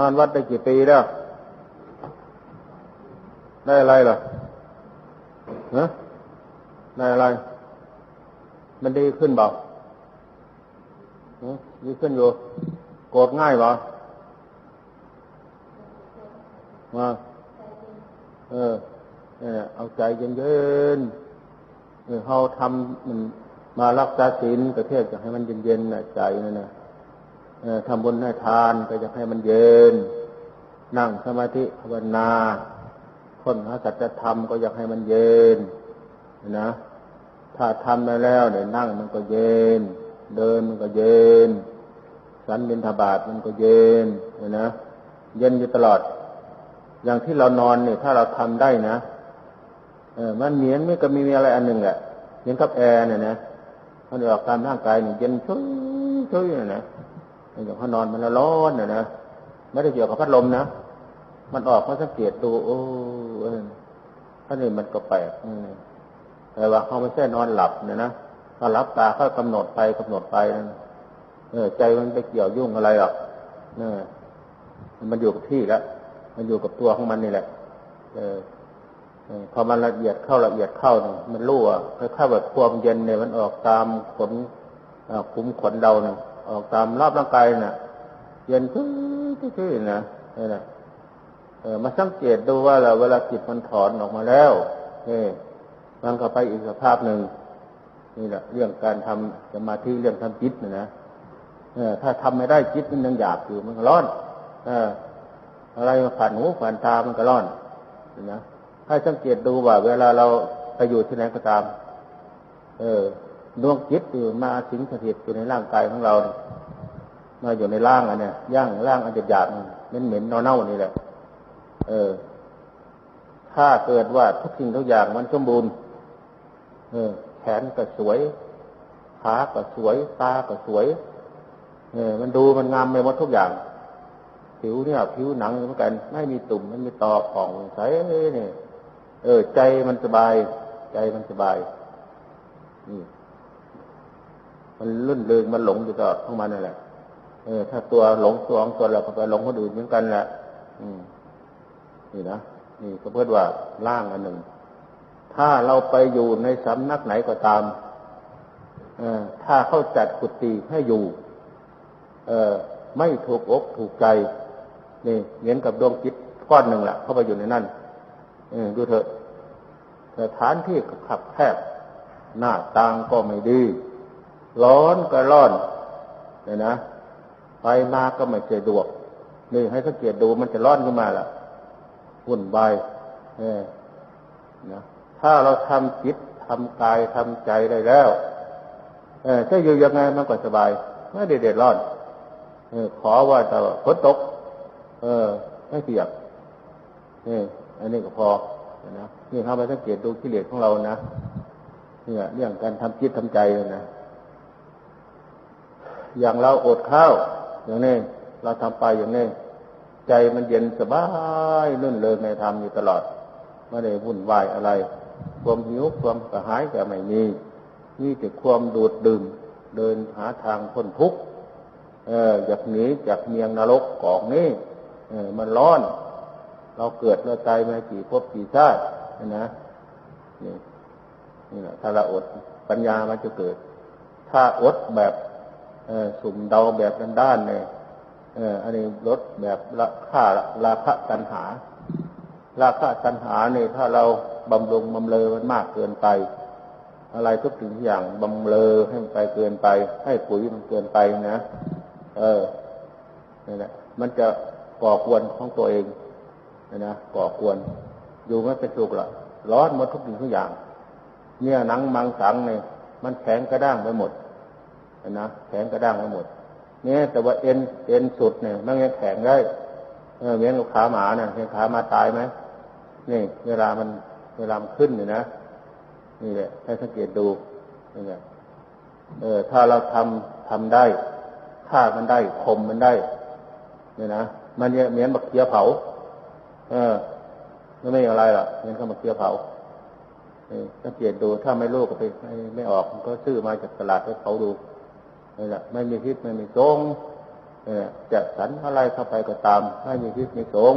นอนวัดได้กี่ปีแล้ว ได้อะไรเหรอฮะได้อะไร มันดีขึ้นเปล่าฮะดีขึ้นอยู่ โกรธง่ายเปล่ามาเออเนี่ยเอาใจเย็นๆเออเขาทำมันมารักษาศีลประเทศจะให้มันเย็นๆนะใจนั่นนะ ทำบุญให้ทานก็จะให้มันเย็น นั่งสมาธิภาวนาค้นหาสัจธรรมก็อยากให้มันเย็นนะถ้าทำได้แล้วเนี่ยนั่งมันก็เย็น เดินมันก็เย็น สันบินทบาทมันก็เย็นนะเย็นอยู่ตลอด อย่างที่เรานอนเนี่ย ถ้าเราทำได้นะเออมันเหมือนไม่ก็มีอะไรอันหนึ่งแหละเหมือนกับแอร์เนี่ยนะมันออกตามร่างกายเนี่ยเย็นชุ่ยชุ่ยเนี่ยนะ อย่างเขานอนมันร้อนเนี่ยนะไม่ได้เกี่ยวกับพัดลมนะมันออกมาสังเกตดูโอ้เออท่านี่มันก็แปลกแต่ว่าเขาไม่ใช่นอนหลับเนี่ยนะถ้าหลับตาเขากำหนดไปกำหนดไปเออใจมันไปเกี่ยวยุ่งอะไรหรอกเนี่ยมันอยู่กับที่แล้วมันอยู่กับตัวของมันนี่แหละ เออพอมันละเอียดเข้าละเอียดเข้าเนี่ยมันรู้อะค่อยๆแบบความเย็นเนี่ยมันออกตามขนคุ้มขนเราเนี่ย ออกตามรอบร่างกายน่ะ เย็นขึ้นขึ้นนะนี่นะเออมาสังเกตดูว่าเราเวลาจิตมันถอนออกมาแล้วเออมันก็ไปอีกสภาพหนึ่งนี่แหละเรื่องการทำสมาธิเรื่องทำจิตนะนะเออถ้าทำไม่ได้จิตมันยังอยากอยู่มันก็ร้อน เออ อะไรมาผ่านหูผ่านตามันก็ร้อนนะให้สังเกตดูว่า เวลาเราไปอยู่ที่ไหนก็ตาม เออ ดวงจิตอยู่มาสิงสถิตอยู่ในร่างกายของเรา มาอยู่ในร่างอันเนี้ยย่างร่างอันหยาบๆเหม็นเน่าๆนี่แหละ เออ ถ้าเกิดว่าทุกสิ่งทุกอย่างมันสมบูรณ์เออ แขนก็สวย ขาก็สวย ตาก็สวย เออ มันดูมันงามไปหมดทุกอย่าง ผิวเนี่ยผิวหนังเหมือนกัน ไม่มีตุ่มไม่มีตอผ่องใสเนี่ยเออ ใจมันสบาย ใจมันสบายนี่มั มันลื่นเริงมันหลงอยู่ตลอดของมันนั่นแหละเออถ้าตัวหลงตัวของตัวเราก็ไปหลงคนอื่นเหมือนกันแหละอืม นี่นะนี่ก็เพื่อว่าร่างอันหนึ่ง ถ้าเราไปอยู่ในสำนักไหนก็ตามเออถ้าเขาจัดกุฏิให้อยู่ เออไม่ถูกอกถูกใจ นี่เหมือนกับดวงจิตก้อนหนึ่งแหละเข้าไปอยู่ในนั่นเออดูเถอะสถานที่ขับแคบหน้าต่างก็ไม่ดี ร้อนก็ร้อนเนี่ยนะไปมาก็ไม่สะดวกนี่ให้สังเกตดูมันจะร้อนขึ้นมาล่ะวุ่นวายเออนะถ้าเราทำจิตทำกายทำใจได้แล้วเออจะอยู่ยังไงมันก็สบายไม่เด็ดร้อนเออขอว่าจะฝนตก เออไม่เปียกนี่อันนี้ก็พอนะนี่เข้าไปสังเกตดูกิเลสของเรานะเนี่ยเรื่องการทำจิตทำใจเลยนะ อย่างเราอดข้าว อย่างนี้เราทำไปอย่างนี้ใจมันเย็นสบายนื่นเลิงในธรรมอยู่ตลอดไม่ได้วุ่นวายอะไร ความหิวความกระหายก็ไม่มีมีแต่ความดูดดื่ม เดินหาทางพ้นทุกข์เอออยากหนีจากเมียงนรกกองนี้เออมันร้อน เราเกิดเราตายมากี่ภพกี่ชาตินะนี่นี่แหละถ้าเราอดปัญญามันจะเกิด ถ้าอดแบบ สุ่มเดาแบบด้านเลยอันนี้ลดแบบราคาราคะตัณหา ราคะตัณหาเนี่ยถ้าเราบำรุงบำเลอมันมากเกินไป อะไรทุกสิ่งอย่างบำเลอให้มันไปเกินไป ให้ปุ๋ยมันเกินไปนะ เออนี่แหละมันจะก่อควรของตัวเองนะก่อควรอยู่ไม่เป็นสุขหรอกร้อนหมดทุกสิ่งทุกอย่าง เนี่ยหนังมังสังเนี่ยมันแข็งกระด้างไปหมด นะแข็งกระด้างไปหมดเนี่ยแต่ว่าเอ็นเอ็นสุดเนี่ยมันยังแข็งได้เออเหมือนขาหมาเนี่ยเห็นขามาตายไหมนี่ เวลามันเวลามันขึ้นเนี่ยนะนี่แหละให้สังเกตดูนี่แหละเออ ถ้าเราทำทำได้ฆ่ามันได้คมมันได้เนี่ยนะมันเหมือนบักเคียเผา เออไม่อะไรหรอกเหมือนกับบักเคียเผาสังเกตดูถ้าไม่รู้ก็ไปไม่ไม่ออกก็ซื้อมาจากตลาดไปเผาดู นี่แหละไม่มีพิษไม่มีทรงเจะสันอะไรเข้าไปก็ตาม ไม่มีพิษมีสง